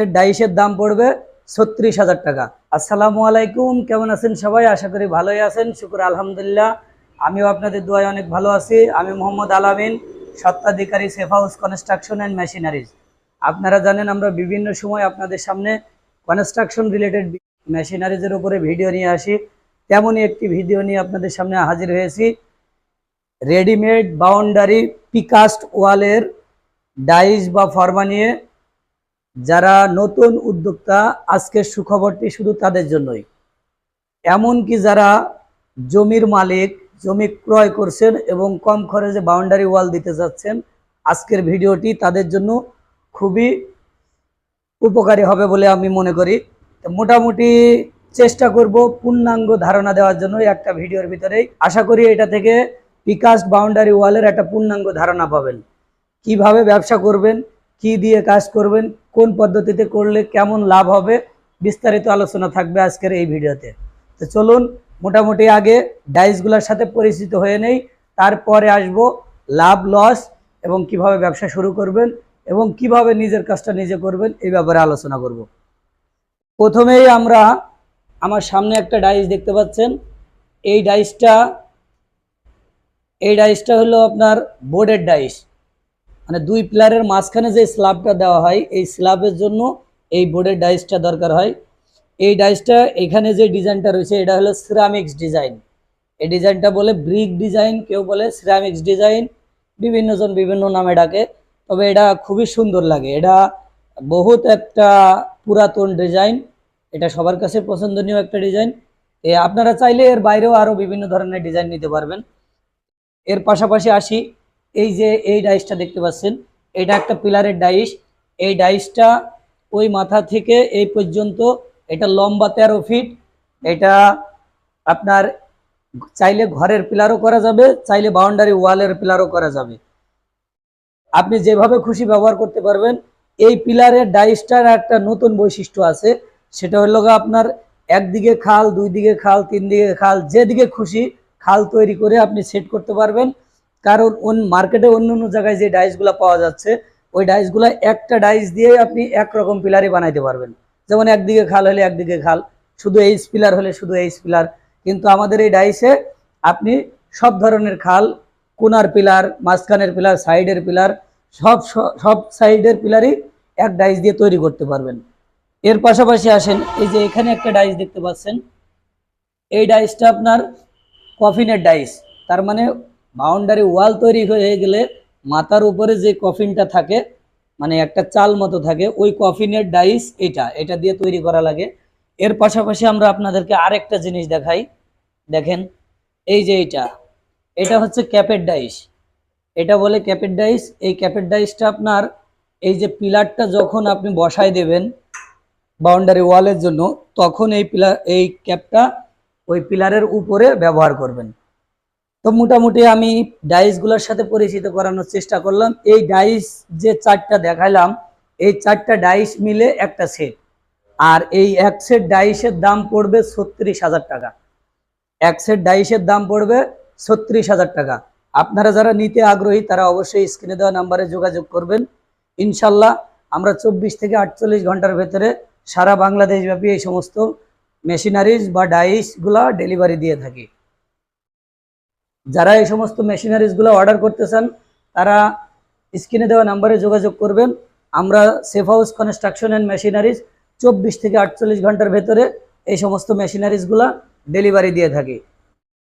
Set ডাইসের দাম পড়বে ছত্রিশ হাজার টাকা। আসসালামু আলাইকুম, কেমন আছেন সবাই? আশা করি ভালোই আছেন, শুক্র আলহামদুলিল্লাহ। আমিও আপনাদের দোয়ায় অনেক ভালো আছি। আমি Mohammad Alamin সত্ত্বাধিকারী safe house construction and machineries. আপনারা জানেন আমরা বিভিন্ন সময় আপনাদের সামনে কনস্ট্রাকশন রিলেটেড মেশিনারিজের উপরে ভিডিও নিয়ে আসি। তেমনই একটি ভিডিও নিয়ে আপনাদের সামনে হাজির হয়েছি। রেডিমেড বাউন্ডারি পিকাস্ট ওয়ালের ডাইস বা ফর্মা নিয়ে যারা নতুন উদ্যোক্তা, আজকের সুখবরটি শুধু তাদের জন্যই। এমনকি যারা জমির মালিক, জমি ক্রয় করছেন এবং কম খরচে বাউন্ডারি ওয়াল দিতে যাচ্ছেন, আজকের ভিডিওটি তাদের জন্য খুবই উপকারী হবে বলে আমি মনে করি। মোটামুটি চেষ্টা করব পূর্ণাঙ্গ ধারণা দেওয়ার জন্য একটা ভিডিওর ভিতরেই। আশা করি এটা থেকে পিকাস্ট বাউন্ডারি ওয়ালের একটা পূর্ণাঙ্গ ধারণা পাবেন। কীভাবে ব্যবসা করবেন কি দিয়ে কাজ করবেন, কোন পদ্ধতিতে করলে কেমন লাভ হবে, বিস্তারিত আলোচনা থাকবে আজকের এই ভিডিওতে। তো চলুন, মোটামুটি আগে ডাইসগুলোর সাথে পরিচিত হয়ে নেই, তারপরে আসব লাভ, লস এবং কীভাবে ব্যবসা শুরু করবেন এবং কীভাবে নিজের কাজটা নিজে করবেন, এই ব্যাপারে আলোচনা করব। প্রথমেই আমরা আমার সামনে একটা ডাইস দেখতে পাচ্ছেন। এই ডাইসটা এই ডাইসটা হলো আপনার বোর্ডের ডাইস। মানে দুই প্লেয়ারের মাঝখানে যে স্ল্যাবটা দেওয়া হয়, এই স্ল্যাবের জন্য এই বোর্ডের ডাইসটা দরকার হয়। এই ডাইসটা এখানে যে ডিজাইনটা রয়েছে, এটা হলো সিরামিক্স ডিজাইন এই ডিজাইনটা বলে ব্রিক ডিজাইন কেউ বলে সিরামিক্স ডিজাইন বিভিন্নজন বিভিন্ন নামে ডাকে। তবে এটা খুবই সুন্দর লাগে। এটা বহুত একটা পুরাতন ডিজাইন এটা সবার কাছে পছন্দনীয় একটা ডিজাইন এ, আপনারা চাইলে এর বাইরেও আরও বিভিন্ন ধরনের ডিজাইন নিতে পারবেন। এর পাশাপাশি আসি। এই যে এই ডাইসটা দেখতে পাচ্ছেন, এটা একটা পিলারের ডাইস এই ডাইসটা ওই মাথা থেকে এই পর্যন্ত, এটা লম্বা তেরো ফিট এটা আপনার চাইলে ঘরের পিলারও করা যাবে, চাইলে বাউন্ডারি ওয়ালের পিলারও করা যাবে। আপনি যেভাবে খুশি ব্যবহার করতে পারবেন, এই পিলারের ডাইসটার একটা নতুন বৈশিষ্ট্য আছে। সেটা হলো আপনার একদিকে খাল, দুই দিকে খাল, তিন দিকে খাল, যেদিকে খুশি খাল তৈরি করে আপনি সেট করতে পারবেন। কারণ অন মার্কেটে অন্য অন্য জায়গায় যে ডাইসগুলো পাওয়া যাচ্ছে, ওই ডাইসগুলো একটা ডাইস দিয়ে আপনি একরকম পিলারই বানাইতে পারবেন। যেমন একদিকে খাল হলে একদিকে খাল, শুধু এইচ পিলার হলে শুধু এইচ পিলার কিন্তু আমাদের এই ডাইসে আপনি সব ধরনের খাল, কোনার পিলার মাঝখানের পিলার সাইডের পিলার সব সব সাইডের পিলারই এক ডাইস দিয়ে তৈরি করতে পারবেন। এর পাশাপাশি আসেন, এই যে এখানে একটা ডাইস দেখতে পাচ্ছেন। এই ডাইসটা আপনার কফিনের ডাইস তার মানে বাউন্ডারি ওয়াল তৈরি হয়ে গেলে মাথার উপরে যে কফিনটা থাকে মানে একটা চাল মতো থাকে, ওই কফিনের ডাইস এটা এটা দিয়ে তৈরি করা লাগে। এর পাশাপাশি আমরা আপনাদেরকে আরেকটা জিনিস দেখাই। দেখেন, এই যে এটা এটা হচ্ছে ক্যাপের ডাইস। এটা বলে ক্যাপের ডাইস, এই ক্যাপের ডাইসটা আপনার, এই যে পিলারটা যখন আপনি বসায় দেবেন বাউন্ডারি ওয়ালের জন্য, তখন এই পিলার, এই ক্যাপটা ওই পিলারের উপরে ব্যবহার করবেন। তো মোটামুটি আমি ডাইসগুলোর সাথে পরিচিত করানোর চেষ্টা করলাম। এই ডাইস যে চারটা দেখাইলাম এই চারটা ডাইস মিলে একটা সেট আর এই এক সেট ডাইসের দাম পড়বে ছত্রিশ হাজার টাকা। এক সেট ডাইসের দাম পড়বে ছত্রিশ হাজার টাকা। আপনারা যারা নিতে আগ্রহী, তারা অবশ্যই স্ক্রিনে দেওয়া নাম্বারে যোগাযোগ করবেন। ইনশাল্লাহ আমরা চব্বিশ থেকে আটচল্লিশ ঘণ্টার ভেতরে সারা বাংলাদেশব্যাপী এই সমস্ত মেশিনারিজ বা ডাইসগুলা ডেলিভারি দিয়ে থাকি। যারা এই সমস্ত মেশিনারিজগুলো অর্ডার করতে চান তারা স্ক্রিনে দেওয়া নাম্বারে যোগাযোগ করবেন। আমরা safe house construction and machineries চব্বিশ থেকে আটচল্লিশ ঘণ্টার ভেতরে এই সমস্ত মেশিনারিজগুলো ডেলিভারি দিয়ে থাকি।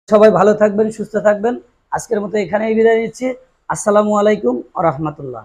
সবাই ভালো থাকবেন, সুস্থ থাকবেন। আজকের মতো এখানেই বিদায় নিচ্ছি। আসসালামু আলাইকুম আ রহমতুল্লাহ।